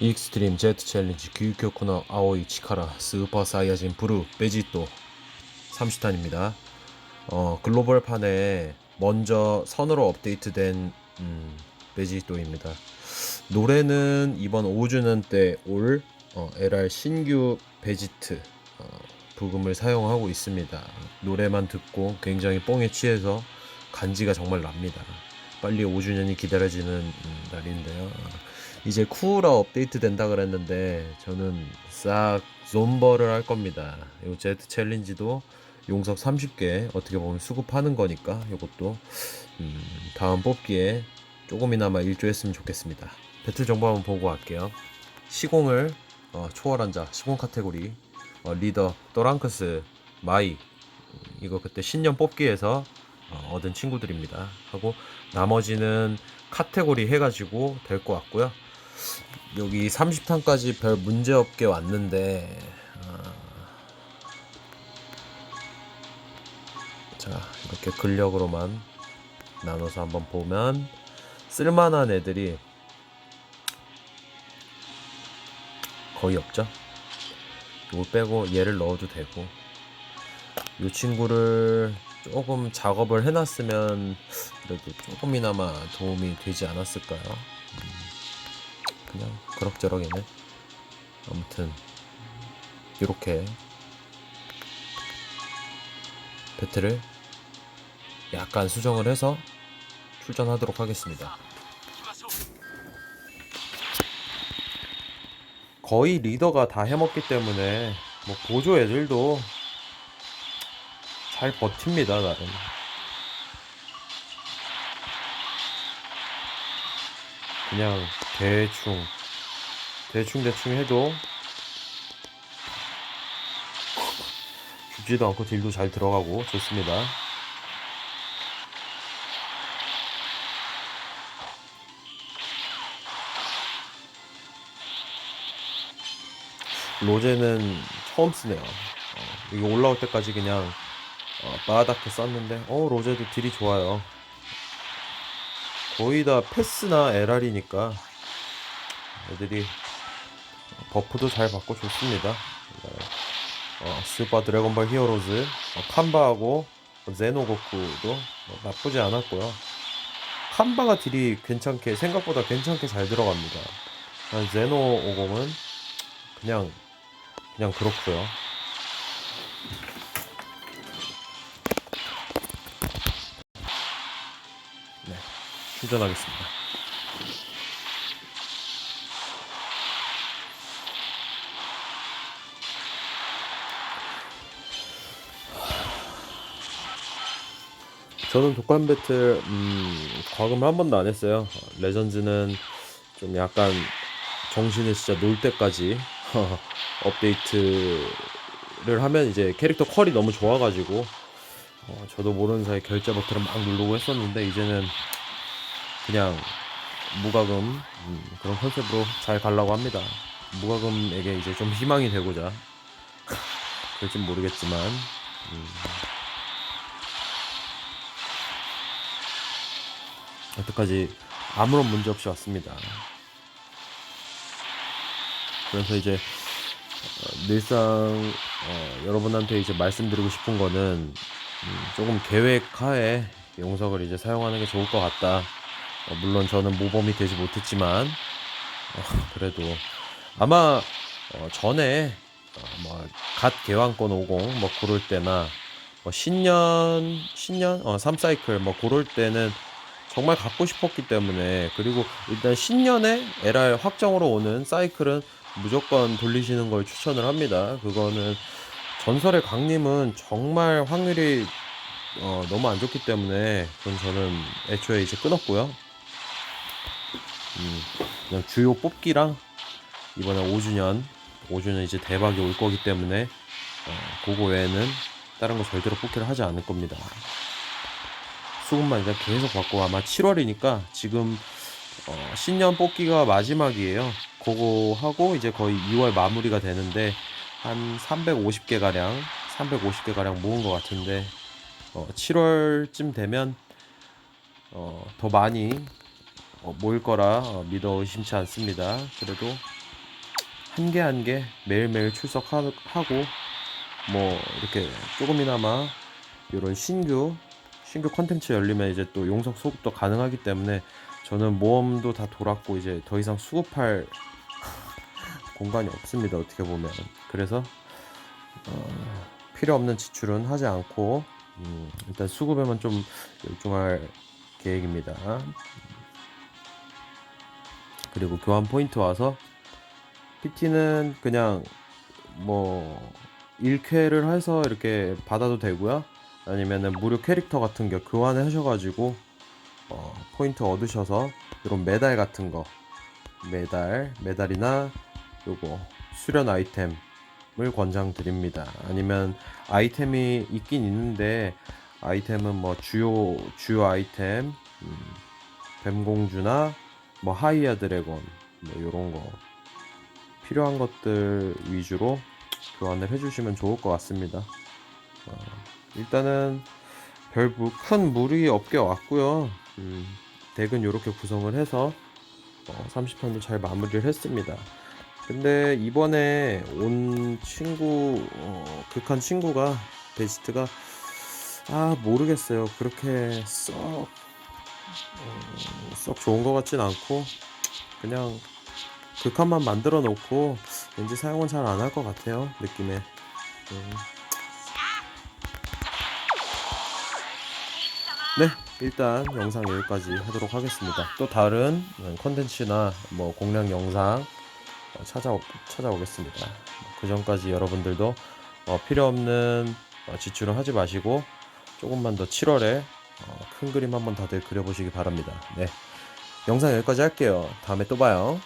익스트림 제트 챌린지 규격코너 아오이 치카라 스ーパー 사이야진 브루 베지또 30탄입니다. 어, 글로벌 판에 먼저 선으로 업데이트된 음, 베지또입니다. 노래는 이번 5주년 때올 어, LR 신규 베지트 어, 부금을 사용하고 있습니다. 노래만 듣고 굉장히 뽕에 취해서 간지가 정말 납니다. 빨리 5주년이 기다려지는 음, 날인데요. 이제 쿠우라 업데이트 된다 그랬는데 저는 싹 존버를 할 겁니다. 요 제트 챌린지도 용석 30개 어떻게 보면 수급하는 거니까 이것도 음, 다음 뽑기에 조금이나마 일조했으면 좋겠습니다. 배틀 정보 한번 보고 갈게요. 시공을 어, 초월한 자 시공 카테고리 어, 리더 또랑크스 마이 음, 이거 그때 신년 뽑기에서 어, 얻은 친구들입니다. 하고 나머지는 카테고리 해가지고 될 것 같고요. 여기 30탄까지 별 문제 없게 왔는데 아, 자 이렇게 근력으로만 나눠서 한번 보면 쓸만한 애들이 거의 없죠. 이걸 빼고 얘를 넣어도 되고 이 친구를 조금 작업을 해놨으면 그래도 조금이나마 도움이 되지 않았을까요? 음, 그냥 그럭저럭이네. 아무튼 이렇게 배틀을 약간 수정을 해서 출전하도록 하겠습니다. 거의 리더가 다 해먹기 때문에 뭐 보조 애들도 잘 버팁니다 나름. 그냥 대충 대충 대충 해도 죽지도 않고 딜도 잘 들어가고 좋습니다. 로제는 처음 쓰네요. 어, 이거 올라올 때까지 그냥 어, 바닥에 썼는데 어 로제도 딜이 좋아요. 거의 다 패스나 LR이니까 애들이 버프도 잘 받고 좋습니다. 어, 스ーパー 드래곤볼 히어로즈 어, 칸바하고 제노고쿠도 뭐 나쁘지 않았고요. 칸바가 딜이 괜찮게 생각보다 괜찮게 잘 들어갑니다. 아, 제노 50은 그냥 그냥 그렇고요. 네, 출전하겠습니다. 저는 독감 배틀 음, 과금을 한 번도 안 했어요. 레전즈는 좀 약간 정신을 진짜 놓을 때까지 업데이트를 하면 이제 캐릭터 퀄이 너무 좋아가지고 어, 저도 모르는 사이 결제 버튼을 막 누르고 했었는데 이제는 그냥 무과금 음, 그런 컨셉으로 잘 가려고 합니다. 무과금에게 이제 좀 희망이 되고자 그럴진 모르겠지만 음, 여태까지 아무런 문제 없이 왔습니다. 그래서 이제 어, 늘상 어, 여러분한테 이제 말씀드리고 싶은 거는 음, 조금 계획하에 용석을 이제 사용하는 게 좋을 것 같다. 어, 물론 저는 모범이 되지 못했지만 어, 그래도 아마 어, 전에 어, 뭐갓 개왕권 50뭐 고를 때나 뭐 신년 신년 어 3사이클 뭐 고를 때는 정말 갖고 싶었기 때문에 그리고 일단 신년에 LR 확정으로 오는 사이클은 무조건 돌리시는 걸 추천을 합니다. 그거는 전설의 강림은 정말 확률이 어, 너무 안 좋기 때문에 그건 저는 애초에 이제 끊었고요. 음, 그냥 주요 뽑기랑 이번에 5주년 5주년 이제 대박이 올 거기 때문에 어, 그거 외에는 다른 거 절대로 뽑기를 하지 않을 겁니다. 수급만 일단 계속 받고 아마 7월이니까 지금 어, 신년 뽑기가 마지막이에요. 그거 하고 이제 거의 2월 마무리가 되는데 한 350개 가량 350개 가량 모은 것 같은데 어, 7월쯤 되면 어, 더 많이 어, 모일 거라 어, 믿어 의심치 않습니다. 그래도 한 개 한 개 매일매일 출석하고 뭐 이렇게 조금이나마 이런 신규 신규 컨텐츠 열리면 이제 또 용석 수급도 가능하기 때문에 저는 모험도 다 돌았고 이제 더 이상 수급할 공간이 없습니다 어떻게 보면 그래서 어, 필요 없는 지출은 하지 않고 음, 일단 수급에만 좀 열중할 계획입니다 그리고 교환 포인트 와서 PT는 그냥 뭐 1쾌를 해서 이렇게 받아도 되고요. 아니면은 무료 캐릭터 같은 거 교환을 하셔가지고 어, 포인트 얻으셔서 이런 메달 같은 거 메달 메달이나 요거 수련 아이템을 권장드립니다. 아니면 아이템이 있긴 있는데 아이템은 뭐 주요 주요 아이템 음, 뱀공주나 뭐 하이아 드래곤 뭐 요런 거 필요한 것들 위주로 교환을 해주시면 좋을 것 같습니다. 어, 일단은 별 큰 무리 없게 왔고요. 음, 덱은 이렇게 구성을 해서 어, 30편을 잘 마무리를 했습니다. 근데 이번에 온 친구 어, 극한 친구가 베지트가 아 모르겠어요. 그렇게 썩 어, 썩 좋은 것 같진 않고 그냥 극한만 만들어 놓고 왠지 사용은 잘 안 할 것 같아요 느낌에 음. 네 일단 영상 여기까지 하도록 하겠습니다. 또 다른 컨텐츠나 뭐 공략 영상 어, 찾아오, 찾아오겠습니다. 그 전까지 여러분들도 어, 필요 없는 어, 지출은 하지 마시고 조금만 더 7월에 어, 큰 그림 한번 다들 그려보시기 바랍니다. 네 영상 여기까지 할게요. 다음에 또 봐요